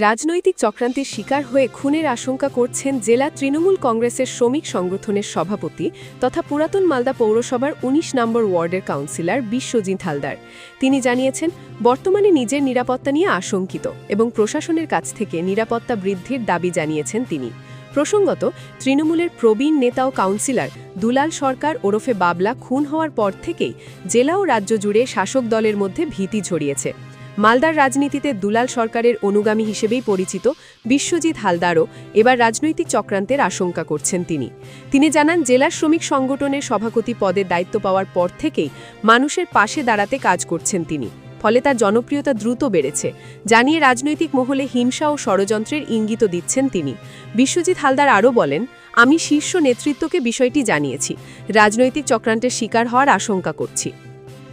রাজনৈতিক চক্রান্তের শিকার হয়ে খুনের আশঙ্কা করছেন জেলা তৃণমূল কংগ্রেসের শ্রমিক সংগঠনের সভাপতি তথা পুরাতন মালদা পৌরসভার ১৯ নম্বর ওয়ার্ডের কাউন্সিলর বিশ্বজিৎ হালদার। তিনি জানিয়েছেন, বর্তমানে নিজের নিরাপত্তা নিয়ে আশঙ্কিত এবং প্রশাসনের কাছ থেকে নিরাপত্তা বৃদ্ধির দাবি জানিয়েছেন তিনি। প্রসঙ্গত, তৃণমূলের প্রবীণ নেতা ও কাউন্সিলর দুলাল সরকার ওরফে বাবলা খুন হওয়ার পর থেকেই জেলা ও রাজ্য জুড়ে শাসক দলের মধ্যে ভীতি ছড়িয়েছে। মালদার রাজনীতিতে দুলাল সরকারের অনুগামী হিসেবেই পরিচিত বিশ্বজিৎ হালদারও এবার রাজনৈতিক চক্রান্তের আশঙ্কা করছেন তিনি। তিনি জানান, জেলা শ্রমিক সংগঠনের সভাপতি পদে দায়িত্ব পাওয়ার পর থেকেই মানুষের পাশে দাঁড়াতে কাজ করছেন তিনি। ফলে তার জনপ্রিয়তা দ্রুত বেড়েছে। জানিয়ে রাজনৈতিক মহলে হিংসা ও ষড়যন্ত্রের ইঙ্গিত দিচ্ছেন তিনি। বিশ্বজিৎ হালদার আরও বলেন, আমি শীর্ষ নেতৃত্বকে বিষয়টি জানিয়েছি। রাজনৈতিক চক্রান্তের শিকার হওয়ার আশঙ্কা করছি।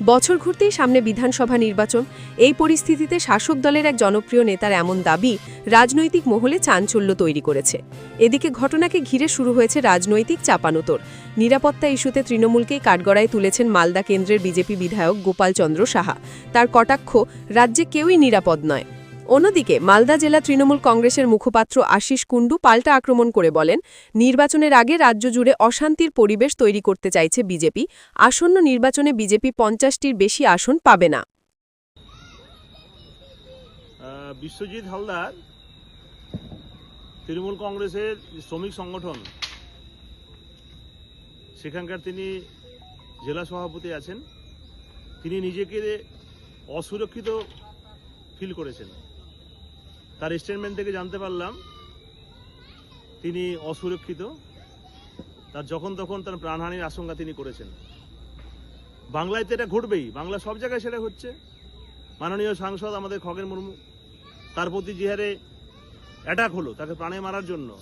বছর ঘুরতেই সামনে বিধানসভা নির্বাচন। এই পরিস্থিতিতে শাসক দলের এক জনপ্রিয় নেতার এমন দাবি রাজনৈতিক মহলে চাঞ্চল্য তৈরি করেছে। এদিকে ঘটনাকে ঘিরে শুরু হয়েছে রাজনৈতিক চাপানোতর নিরাপত্তা ইস্যুতে তৃণমূলকেই কাঠগড়ায় তুলেছেন মালদা কেন্দ্রের বিজেপি বিধায়ক গোপাল চন্দ্র সাহা। তার কটাক্ষ, রাজ্যে কেউই নিরাপদ নয়। অন্যদিকে মালদা জেলা তৃণমূল কংগ্রেসের মুখপাত্র আশিস কুণ্ডু পাল্টা আক্রমণ করে বলেন, নির্বাচনের আগে রাজ্য জুড়ে অশান্তির পরিবেশ তৈরি করতে চাইছে বিজেপি, আসন্ন নির্বাচনে বিজেপি পঞ্চাশটির বেশি আসন পাবে না। বিশ্বজিৎ হালদার, তৃণমূল কংগ্রেসের শ্রমিক সংগঠন, সেখানকার তিনি জেলা সভাপতি আছেন। তিনি নিজেকে অসুরক্ষিত ফিল করেছেন। তার স্টেটমেন্ট থেকে জানতে পারলাম, তিনি অসুরক্ষিত। তার যখন তখন তার প্রাণহানির আশঙ্কা তিনি করেছেন। বাংলায় তো এটা ঘটবেই, বাংলা সব জায়গায় সেটা হচ্ছে। মাননীয় সাংসদ আমাদের খগেন মুর্মু, তার প্রতি যে হারে অ্যাটাক হলো, তাকে প্রাণে মারার জন্য,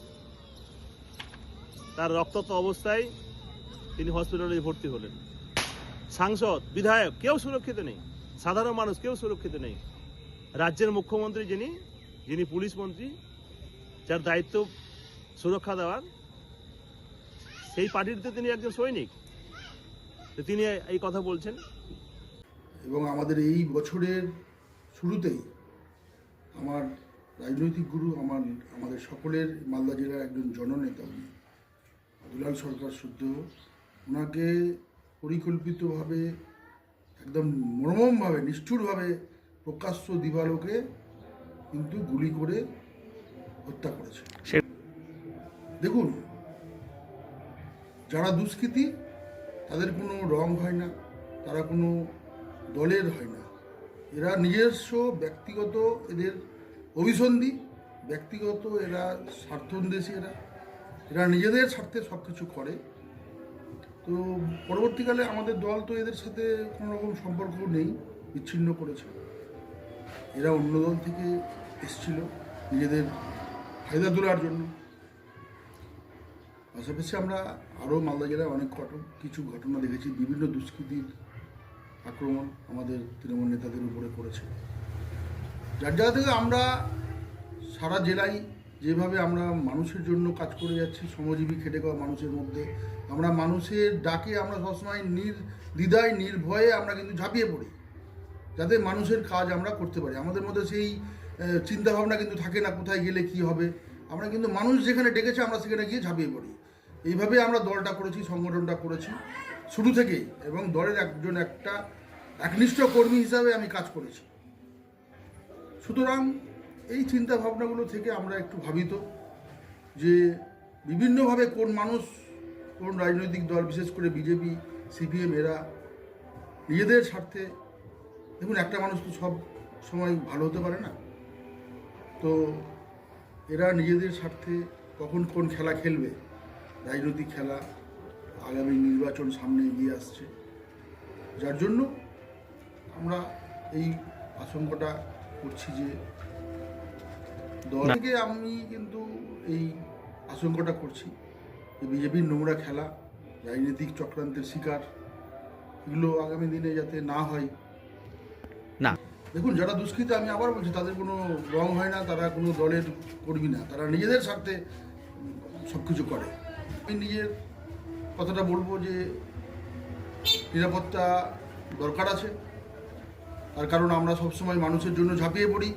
তার রক্তাক্ত অবস্থায় তিনি হসপিটালে ভর্তি হলেন। সাংসদ, বিধায়ক, কেউ সুরক্ষিত নেই। সাধারণ মানুষ কেউ সুরক্ষিত নেই। রাজ্যের মুখ্যমন্ত্রী যিনি যিনি পুলিশ মন্ত্রী, যার দায়িত্ব সুরক্ষা দেওয়ার, সেই পার্টিতে তিনি একজন সৈনিক। তিনি এই কথা বলছেন। এবং আমাদের এই বছরের শুরুতেই আমার রাজনৈতিক গুরু, আমার, আমাদের সকলের, মালদা জেলার একজন জননেতা উনি দুলাল সরকার শুদ্ধ ওনাকে পরিকল্পিতভাবে একদম মর্মমভাবে, নিষ্ঠুরভাবে প্রকাশ্য দিবালোকে কিন্তু গুলি করে হত্যা করেছে। দেখুন যারা দুষ্কৃতী তাদের কোনো রং হয় না তারা কোনো দলের হয় না। এরা নিজস্ব ব্যক্তিগত এদের অভিসন্ধি ব্যক্তিগত এরা স্বার্থন্বেষী এরা। এরা নিজেদের স্বার্থে সব কিছু করে। তো পরবর্তীকালে আমাদের দল তো এদের সাথে কোনো রকম সম্পর্ক নেই বিচ্ছিন্ন করেছে। এরা অন্য দল থেকে এসছিল নিজেদের ফায়দা তোলার জন্য। পাশাপাশি আমরা আরও মালদা জেলায় অনেক ঘটন, কিছু ঘটনা দেখেছি, বিভিন্ন দুষ্কৃতির আক্রমণ আমাদের তৃণমূল নেতাদের উপরে করেছে। যার জায়গা থেকে আমরা সারা জেলায় যেভাবে আমরা মানুষের জন্য কাজ করে যাচ্ছি, শ্রমজীবী খেটে খাওয়া মানুষের মধ্যে, আমরা মানুষের ডাকে আমরা সবসময় নির দ্বিধায় নির্ভয়ে আমরা কিন্তু ঝাঁপিয়ে পড়ি। যাতে মানুষের কাজ আমরা করতে পারি। আমাদের মধ্যে সেই চিন্তাভাবনা কিন্তু থাকে না কোথায় গেলে কি হবে। আমরা কিন্তু মানুষ যেখানে ডেকেছে আমরা সেখানে গিয়ে ঝাঁপিয়ে পড়ি। এইভাবে আমরা দলটা করেছি, সংগঠনটা করেছি। শুরু থেকেই এবং দলের একজন একটা, একনিষ্ঠ কর্মী হিসাবে আমি কাজ করেছি। সুতরাং এই চিন্তা ভাবনাগুলো থেকে আমরা একটু ভাবিত যে বিভিন্নভাবে কোন মানুষ, কোন রাজনৈতিক দল, বিশেষ করে বিজেপি, সিপিএম, এরা নিজেদের স্বার্থে দেখুন একটা মানুষ তো সব সময় ভালো হতে পারে না তো এরা নিজেদের স্বার্থে কখন কোন খেলা খেলবে রাজনৈতিক খেলা আগামী নির্বাচন সামনে এগিয়ে আসছে যার জন্য আমরা এই আশঙ্কাটা করছি যে দল থেকে আমি কিন্তু এই আশঙ্কাটা করছি যে বিজেপির নোংরা খেলা রাজনৈতিক চক্রান্তের শিকার এগুলো আগামী দিনে যাতে না হয়। দেখুন, যারা দুষ্কৃতী, আমি আবার বলছি, তাদের কোনো রং হয় না, তারা কোনো দলের কর্মী না, তারা নিজেদের স্বার্থে সব কিছু করে। আমি নিজের কথাটা বলব যে, নিরাপত্তা দরকার আছে। তার কারণ আমরা সবসময় মানুষের জন্য ঝাঁপিয়ে পড়ি।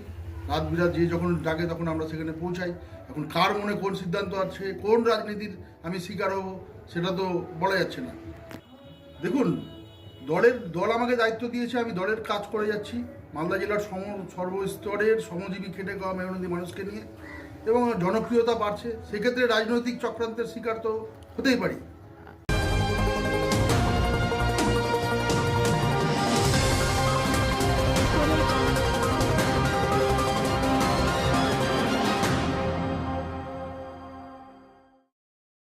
রাত বিরাত যে যখন ডাকে তখন আমরা সেখানে পৌঁছাই। এখন কার মনে কোন সিদ্ধান্ত আছে, কোন রাজনীতির আমি শিকার হব, সেটা তো বলা যাচ্ছে না। দেখুন, দলের, দল আমাকে দায়িত্ব দিয়েছে, আমি দলের কাজ করে যাচ্ছি। মালদা জেলার সম, সর্বস্তরের শ্রমজীবী খেটে খাওয়া মেহনতি মানুষকে নিয়ে এবং জনপ্রিয়তা বাড়ছে, সেক্ষেত্রে রাজনৈতিক চক্রান্তের শিকার তো হতেই পারি।